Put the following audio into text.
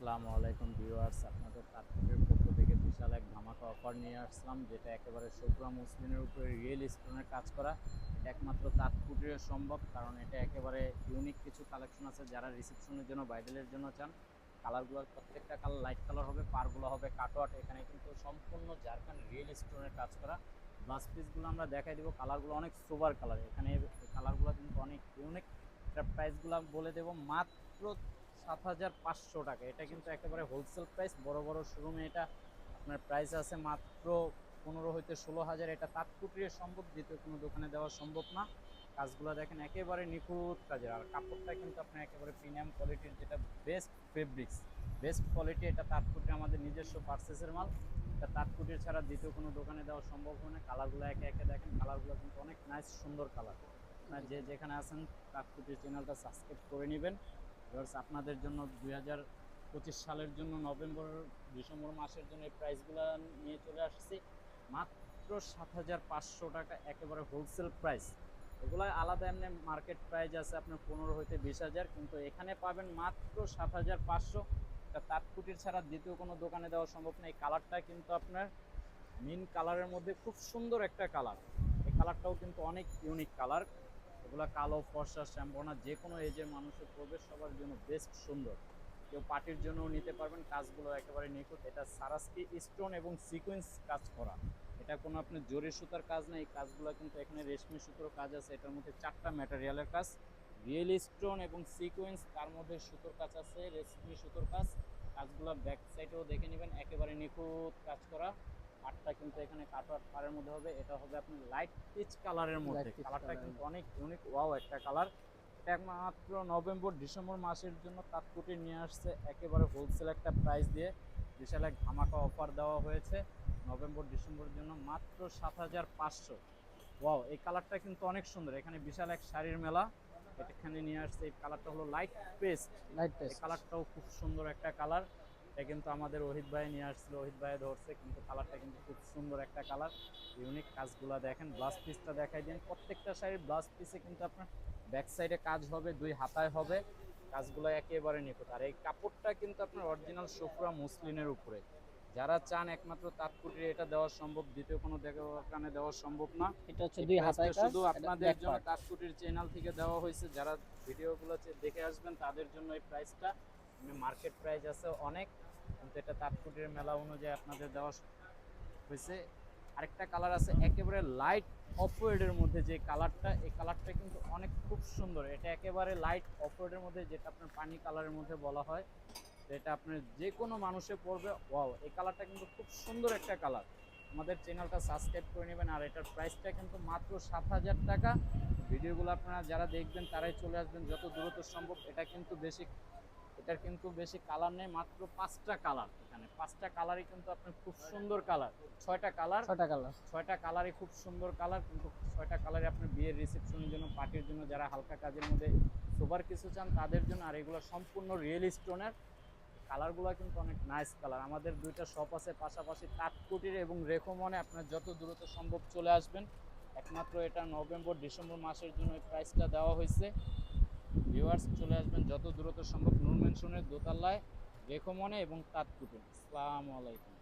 আসসালামু আলাইকুম ভিউয়ার্স, আপনাদের তাৎপর্যের পক্ষ থেকে বিশাল এক ধামাকা অফার নিয়ে আসলাম, যেটা একেবারে শুক্রা মুসলিমের উপরে রিয়েল স্টোনের কাজ করা। একমাত্র তাৎপুটিরে সম্ভব, কারণ এটা একেবারে ইউনিক কিছু কালেকশন আছে যারা রিসেপশনের জন্য ব্রাইডালের জন্য চান। কালারগুলোর প্রত্যেকটা কালার লাইট কালার হবে পারগুলো হবে কাটওয়াট এখানে কিন্তু সম্পূর্ণ জারখান রিয়েল স্টোনের কাজ করা। ব্লাস পিসগুলো আমরা দেখাই দেবো কালারগুলো অনেক সুপার কালার এখানে কালারগুলো কিন্তু অনেক ইউনিক প্রাইসগুলো বলে দেবো, মাত্র সাত হাজার পাঁচশো টাকা। এটা কিন্তু একেবারে হোলসেল প্রাইস বড় বড় শোরুমে এটা আপনার প্রাইস আছে মাত্র পনেরো হইতে ষোলো হাজার। এটা তাৎকুটিয়ে সম্ভব, দ্বিতীয় কোনো দোকানে দেওয়া সম্ভব না। কাজগুলো দেখেন একেবারে নিখুঁত কাজের। আর কাপড়টা কিন্তু আপনার একেবারে প্রিমিয়াম কোয়ালিটির যেটা বেস্ট ফেব্রিক্স বেস্ট কোয়ালিটি এটা তাৎকুটি আমাদের নিজস্ব পার্সেসের মাল। এটা তাৎকুটির ছাড়া দ্বিতীয় কোনো দোকানে দেওয়া সম্ভব হয় না। কালারগুলো একে একে দেখেন, কালারগুলো কিন্তু অনেক নাইস সুন্দর কালার আপনার যে যেখানে আছেন তাৎকুটির চ্যানেলটা সাবস্ক্রাইব করে নেবেন। ভিউয়ার্স আপনাদের জন্য দুই পঁচিশ সালের জন্য নভেম্বর, ডিসেম্বর মাসের জন্য এই প্রাইসগুলো নিয়ে চলে আসছি। মাত্র সাত হাজার পাঁচশো টাকা একেবারে হোলসেল প্রাইস এগুলো আলাদা এমনি মার্কেট প্রাইস আছে আপনার পনেরো হইতে বিশ হাজার, কিন্তু এখানে পাবেন মাত্র সাত হাজার পাঁচশো। এটা তাঁতকুটির ছাড়া দ্বিতীয় কোনো দোকানে দেওয়া সম্ভব না। এই কালারটা কিন্তু আপনার মিন কালারের মধ্যে খুব সুন্দর একটা কালার এই কালারটাও কিন্তু অনেক ইউনিক কালার এগুলো কালো, ফর্সা শ্যাম্পনা যে কোনো এজের মানুষের পরবে সবার জন্য বেস্ট সুন্দর। কেউ পার্টির জন্যও নিতে পারবেন, কাজগুলো একেবারে নিখুঁত। এটা সারাস্কি স্টোন এবং সিকোয়েন্স কাজ করা। এটা কোনো আপনার জরি সুতার কাজ না, এই কাজগুলো কিন্তু এখানে রেশমি সুতোর কাজ আছে। এটার মধ্যে চারটা ম্যাটেরিয়ালের কাজ। রিয়েল স্টোন এবং সিকোয়েন্স তার মধ্যে সুতোর কাজ আছে, রেশমি সুতোর কাজ। কাজগুলো ব্যাক সাইডেও দেখে নেবেন, একেবারে নিখুঁত কাজ করা। আটটা কিন্তু এখানে কাটওয়ার পাড়ের মধ্যে হবে। এটা হবে আপনি লাইট পিচ কালারের মধ্যে। কালারটা কিন্তু অনেক ইউনিক ওয়াও একটা কালার এটা একমাত্র নভেম্বর ডিসেম্বর মাসের জন্য তাৎকুটি নিয়ে আসছে। একেবারে হোলসেল একটা প্রাইস দিয়ে বিশাল এক ধামাকা অফার দেওয়া হয়েছে নভেম্বর ডিসেম্বরের জন্য। মাত্র সাত হাজার পাঁচশো। ওয়াও এই কালারটা কিন্তু অনেক সুন্দর। এখানে বিশাল এক শাড়ির মেলা। এখানে নিয়ে আসছে। এই কালারটা হলো লাইট পেস্ট লাইট পেস্ট কালারটাও খুব সুন্দর একটা কালার এটা কিন্তু আমাদের ওহিত ভাই নিয়ে আসছিল ওহিত ভাই ধরছে কিন্তু কালারটা কিন্তু খুব সুন্দর একটা কালার ইউনিক কাজগুলো দেখেন ব্লাউজ পিসটা দেখাই দিন প্রত্যেকটা শাড়ির ব্লাউজ পিসে কিন্তু আপনার ব্যাক সাইডে কাজ হবে দুই হাতায় হবে কাজগুলো একেবারে নিখুঁত। আর এই কাপড়টা কিন্তু আপনার অরিজিনাল সুফরা মুসলিনের উপরে। যারা চান একমাত্র তাৎকুটির এটা দেওয়া সম্ভব দ্বিতীয় কোনো দোকানে দেওয়া সম্ভব না। এটা হচ্ছে দুই হাতায় শুধু আপনাদের জন্য। তাৎকুটির চ্যানেল থেকে দেওয়া হয়েছে। যারা ভিডিওগুলো দেখে আসবেন তাদের জন্য এই প্রাইসটা মার্কেট প্রাইস আছে অনেক, কিন্তু এটা তাৎকুটির মেলা অনুযায়ী আপনাদের দেওয়া হয়েছে। আরেকটা কালার আছে একেবারে লাইট অফওয়ার্ডের মধ্যে যে কালারটা এই কালারটা কিন্তু অনেক খুব সুন্দর। এটা একেবারে লাইট অফওয়ার্ডের মধ্যে যেটা আপনার পানি কালারের মধ্যে বলা হয় তো এটা আপনার যে কোনো মানুষে পড়বে ওয়াও এই কালারটা কিন্তু খুব সুন্দর একটা কালার আমাদের চ্যানেলটা সাবস্ক্রাইব করে নেবেন, আর এটার প্রাইসটা কিন্তু মাত্র সাত হাজার টাকা। ভিডিওগুলো আপনারা যারা দেখবেন, তারাই চলে আসবেন যত দ্রুত সম্ভব। এটা কিন্তু বেশি এটার কিন্তু বেশি কালার নেই মাত্র পাঁচটা কালার এখানে পাঁচটা কালারই কিন্তু আপনার খুব সুন্দর কালার ছয়টা কালার ছয়টা কালার ছয়টা কালারই খুব সুন্দর কালার কিন্তু ছয়টা কালারে আপনার বিয়ের রিসেপশনের জন্য পার্টির জন্য যারা হালকা কাজের মধ্যে সোবার কিছু চান তাদের জন্য আর এগুলো সম্পূর্ণ রিয়েল স্টোনের কালারগুলো কিন্তু অনেক নাইস কালার আমাদের দুইটা শপ আছে পাশাপাশি তাঁতকুটির এবং রেখমনে আপনার যত দ্রুত সম্ভব চলে আসবেন। একমাত্র এটা নভেম্বর ডিসেম্বর মাসের জন্য এই প্রাইসটা দেওয়া হয়েছে। ভিউয়ার্স চলে আসবেন যত দ্রুত সম্ভব নুন মেনশনের রেখো মনে এবং তাৎকুটে আসসালামু আলাইকুম।